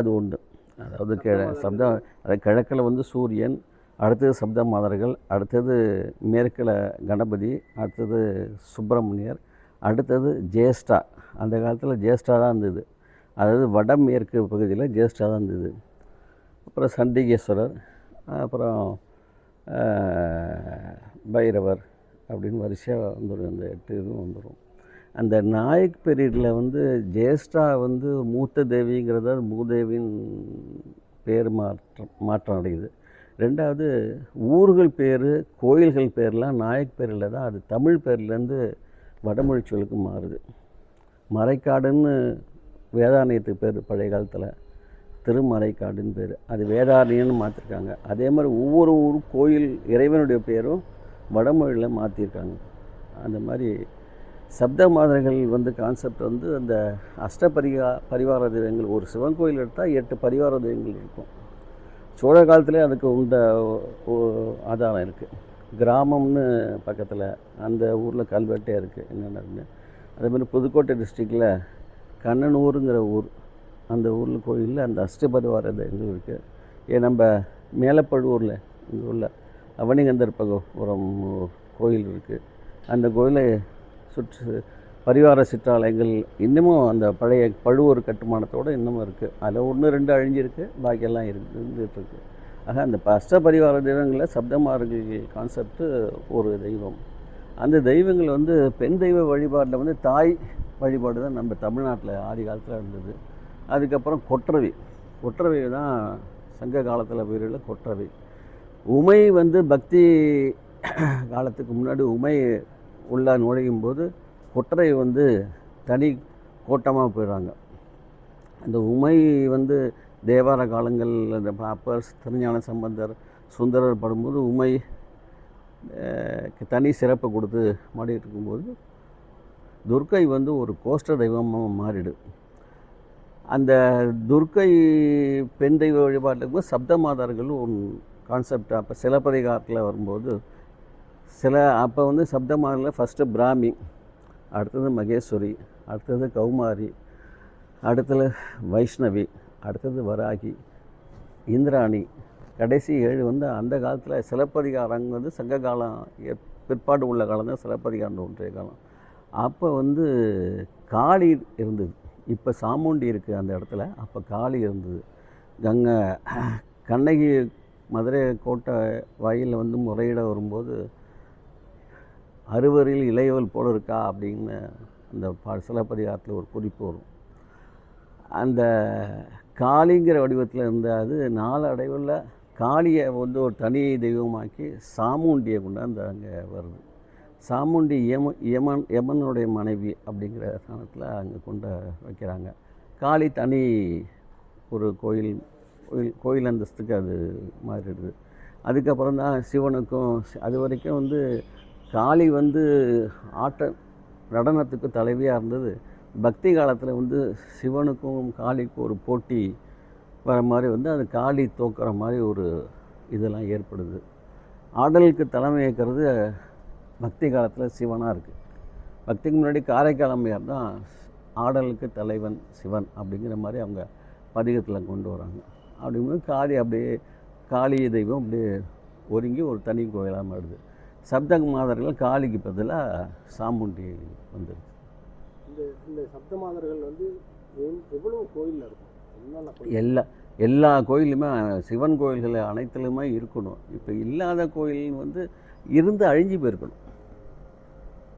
அது உண்டு. அதாவது கிழ சப்த அது கிழக்கில் வந்து சூரியன் அடுத்தது சப்த மாதர்கள் அடுத்தது மேற்கில் கணபதி அடுத்தது சுப்பிரமணியர் அடுத்தது ஜேஷ்டா. அந்த காலத்தில் ஜேஷ்டா தான் இருந்தது. அதாவது வடமேற்கு பகுதியில் ஜேஷ்டா தான் இருந்தது. அப்புறம் சண்டிகேஸ்வரர் அப்புறம் பைரவர் அப்படின்னு வரிசையாக வந்துடும் அந்த எட்டு இதுவும் வந்துடும் அந்த நாயக் பீரியடில் வந்து ஜேஷ்டா வந்து மூத்த தேவிங்கிறத மூதேவின் பேர் மாற்றம் மாற்றம் அடையுது. ரெண்டாவது ஊர்கள் பேர் கோயில்கள் பேர்லாம் நாயக் பேரில் தான் அது தமிழ் பேர்லேருந்து வடமொழி சொல்லுக்கு மாறுது. மறைக்காடுன்னு வேதாரண்யத்துக்கு பேர் பழைய காலத்தில் திருமறைக்காடுன்னு பேர். அது வேதாரண்யம்னு மாற்றிருக்காங்க அதே மாதிரி ஒவ்வொரு ஊர் கோயில் இறைவனுடைய பேரும் வடமொழியில் மாற்றிருக்காங்க அந்த மாதிரி சப்த மாதர்கள் வந்து கான்செப்ட் வந்து அந்த அஷ்டபரிகா பரிவார தெய்வங்கள் ஒரு சிவன் கோயில் எடுத்தால் எட்டு பரிவார தெய்வங்கள் இருக்கும். சோழ காலத்திலே அதுக்கு உண்ட ஆதாரம் இருக்குது கிராமம்னு பக்கத்தில் அந்த ஊரில் கல்வெட்டே இருக்குது என்னென்னு அதே மாதிரி புதுக்கோட்டை டிஸ்ட்ரிக்டில் கண்ணனூருங்கிற ஊர் அந்த ஊரில் கோயிலில் அந்த அஷ்டபரிவார தெய்வங்கள் இருக்குது ஏன் நம்ம மேலப்பழுவூரில் இங்கே ஊரில் அவனிகந்தர் பகபுரம் கோயில் இருக்குது அந்த கோயிலை சுற்று பரிவார சிற்றாலயங்கள் இன்னமும் அந்த பழைய பழுவூர் கட்டுமானத்தோடு இன்னமும் இருக்குது அதில் ஒன்று ரெண்டு அழிஞ்சிருக்கு பாக்கியெல்லாம் இருந்துகிட்ருக்கு ஆக அந்த அஷ்ட பரிவார தெய்வங்களில் சப்தமார்கள் கான்செப்ட்டு ஒரு தெய்வம். அந்த தெய்வங்கள் வந்து பெண் தெய்வ வழிபாட்டில் வந்து தாய் வழிபாடு தான் நம்ம தமிழ்நாட்டில் ஆதி காலத்தில் இருந்தது. அதுக்கப்புறம் கொற்றவை. கொற்றவை தான் சங்க காலத்தில் பேரில் கொற்றவை. உமை வந்து பக்தி காலத்துக்கு முன்னாடி உமை உள்ளே நுழையும் போது கொற்றை வந்து தனி கோட்டமாக போயிடுறாங்க. அந்த உமை வந்து தேவார காலங்கள் அந்த அப்பர் திருஞான சம்பந்தர் சுந்தரர் படும்போது உமை தனி சிறப்பை கொடுத்து மாடிட்டு இருக்கும்போது துர்க்கை வந்து ஒரு கோஷ்ட தெய்வமாக மாறிடு. அந்த துர்க்கை பெண் தெய்வ வழிபாட்டுக்கு போது சப்த மாதார்கள் ஒரு கான்செப்ட் அப்போ சிலப்பதிகாரத்தில் வரும்போது சில அப்போ வந்து சப்தமாரில் ஃபஸ்ட்டு பிராமி அடுத்தது மகேஸ்வரி அடுத்தது கௌமாரி அடுத்தது வைஷ்ணவி அடுத்தது வராகி இந்திராணி. கடைசி ஏழு வந்து அந்த காலத்தில் சிலப்பதிகாரம் வந்து சங்க காலம் பிற்பாடு உள்ள காலம் தான் சிலப்பதிகாரம் ஒன்றைய காலம். அப்போ வந்து காளி இருந்தது. இப்போ சாமுண்டி இருக்குது அந்த இடத்துல அப்போ காளி இருந்தது. கங்கை கண்ணகி மதுரை கோட்டை வாயிலில் வந்து முறையிட வரும்போது அறுவரில் இளையவள் போல இருக்கா அப்படின்னு அந்த பா சிலப்பதிகாரத்தில் ஒரு குறிப்பு வரும். அந்த காளிங்கிற வடிவத்தில் இருந்த அது நாளடைவில் காளியை வந்து ஒரு தனி தெய்வமாக்கி சாமுண்டியை கொண்டாந்து அங்கே வருது. சாமுண்டி யம யமன் யமனுடைய மனைவி அப்படிங்கிற ஸ்தானத்தில் அங்கே கொண்டு வைக்கிறாங்க. காளி தனி ஒரு கோயில் கோயில் கோயில் அந்தஸ்துக்கு அது மாறிடுது. அதுக்கப்புறம் தான் சிவனுக்கும் அது வரைக்கும் வந்து காளி வந்து ஆட்ட நடனத்துக்கு தலைவியாக இருந்தது. பக்தி காலத்தில் வந்து சிவனுக்கும் காளிக்கும் ஒரு போட்டி வர மாதிரி வந்து அது காளி தோக்கிற மாதிரி ஒரு இதெல்லாம் ஏற்படுது. ஆடலுக்கு தலைமை ஏற்கிறது பக்தி காலத்தில் சிவனாக இருக்குது பக்திக்கு முன்னாடி காரைக்கால் அம்மையார் தான் ஆடலுக்கு தலைவன் சிவன் அப்படிங்கிற மாதிரி அவங்க பதிகத்தில் கொண்டு வராங்க. அப்படிங்கும்போது காளி அப்படியே காளி தெய்வம் அப்படியே ஒருங்கி ஒரு தனி கோயிலாக மாறுது. சப்தங்க மாதர்கள் காளிக்கு பதிலாக சாமுண்டி வந்துடுது இந்த இந்த சப்த மாதர்கள் வந்து எவ்- எவ்வளவு கோயிலில் இருக்கும்? எல்லா எல்லா கோயிலுமே சிவன் கோயில்கள் அனைத்துலையுமே இருக்கணும். இப்போ இல்லாத கோயில் வந்து இருந்து அழிஞ்சு போயிருக்கணும்.